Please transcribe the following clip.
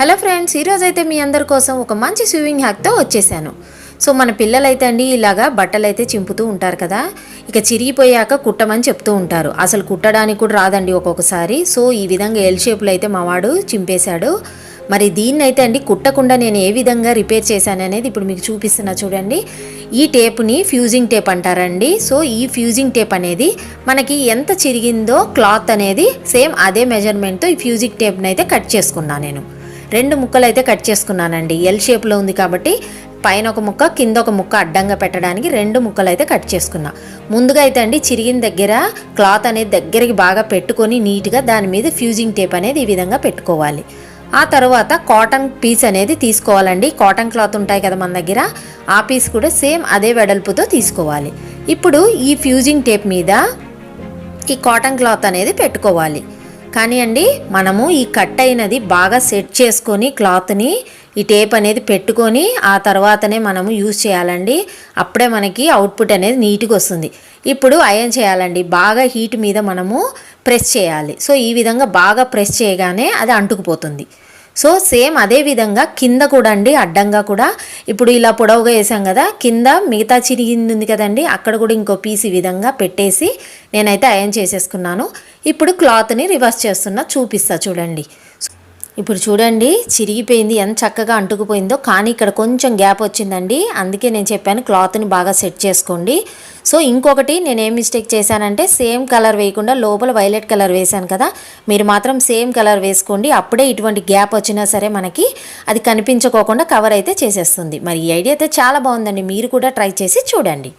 Hello friends ఈరోజు అయితే మీ అందరి కోసం ఒక మంచి స్విమ్మింగ్ హ్యాక్తో వచ్చేసాను. సో మన పిల్లలైతే అండి ఇలాగా బట్టలైతే చింపుతూ ఉంటారు కదా ఇక చిరిగిపోయాక కుట్టమని చెప్తూ ఉంటారు. అసలు కుట్టడానికి కూడా రాదండి ఒక్కొక్కసారి. సో ఈ విధంగా ఎల్ షేప్లో అయితే మావాడు చింపేశాడు. మరి దీన్ని అయితే అండి కుట్టకుండా నేను ఏ విధంగా రిపేర్ చేశాను అనేది ఇప్పుడు మీకు చూపిస్తున్నా చూడండి. ఈ టేప్ని ఫ్యూజింగ్ టేప్ అంటారండి. సో ఈ ఫ్యూజింగ్ టేప్ అనేది మనకి ఎంత చిరిగిందో క్లాత్ అనేది సేమ్ అదే మెజర్మెంట్తో ఈ ఫ్యూజింగ్ టేప్ని అయితే కట్ చేసుకున్నాను నేను. రెండు ముక్కలు అయితే కట్ చేసుకున్నానండి. ఎల్ షేప్లో ఉంది కాబట్టి పైన ఒక ముక్క కింద ఒక ముక్క అడ్డంగా పెట్టడానికి రెండు ముక్కలు అయితే కట్ చేసుకున్నా. ముందుగా అయితే అండి చిరిగిన దగ్గర క్లాత్ అనేది దగ్గరికి బాగా పెట్టుకొని నీట్గా దాని మీద ఫ్యూజింగ్ టేప్ అనేది ఈ విధంగా పెట్టుకోవాలి. ఆ తర్వాత కాటన్ పీస్ అనేది తీసుకోవాలండి. కాటన్ క్లాత్ ఉంటాయి కదా మన దగ్గర ఆ పీస్ కూడా సేమ్ అదే వెడల్పుతో తీసుకోవాలి. ఇప్పుడు ఈ ఫ్యూజింగ్ టేప్ మీద ఈ కాటన్ క్లాత్ అనేది పెట్టుకోవాలి. కానీ అండి మనము ఈ కట్ అయినది బాగా సెట్ చేసుకొని క్లాత్ని ఈ టేప్ అనేది పెట్టుకొని ఆ తర్వాతనే మనము యూజ్ చేయాలండి. అప్పుడే మనకి అవుట్పుట్ అనేది నీట్గా వస్తుంది. ఇప్పుడు అయన్ చేయాలండి. బాగా హీట్ మీద మనము ప్రెస్ చేయాలి. సో ఈ విధంగా బాగా ప్రెస్ చేయగానే అది అంటుకుపోతుంది. సో సేమ్ అదే విధంగా కింద కూడా అండి అడ్డంగా కూడా. ఇప్పుడు ఇలా పొడవుగా వేసాం కదా కింద మిగతా చిరిగింది ఉంది కదండి అక్కడ కూడా ఇంకో పీస్ ఈ విధంగా పెట్టేసి నేనైతే అయన్ చేసేసుకున్నాను. ఇప్పుడు క్లాత్ని రివర్స్ చేస్తున్నా చూపిస్తా చూడండి. ఇప్పుడు చూడండి చిరిగిపోయింది ఎంత చక్కగా అంటుకుపోయిందో. కానీ ఇక్కడ కొంచెం గ్యాప్ వచ్చిందండి. అందుకే నేను చెప్పాను క్లాత్ని బాగా సెట్ చేసుకోండి. సో ఇంకొకటి నేను ఏం మిస్టేక్ చేశానంటే సేమ్ కలర్ వేయకుండా లోపల వైలెట్ కలర్ వేశాను కదా. మీరు మాత్రం సేమ్ కలర్ వేసుకోండి. అప్పుడే ఇటువంటి గ్యాప్ వచ్చినా సరే మనకి అది కనిపించుకోకుండా కవర్ అయితే చేసేస్తుంది. మరి ఈ ఐడియా అయితే చాలా బాగుందండి. మీరు కూడా ట్రై చేసి చూడండి.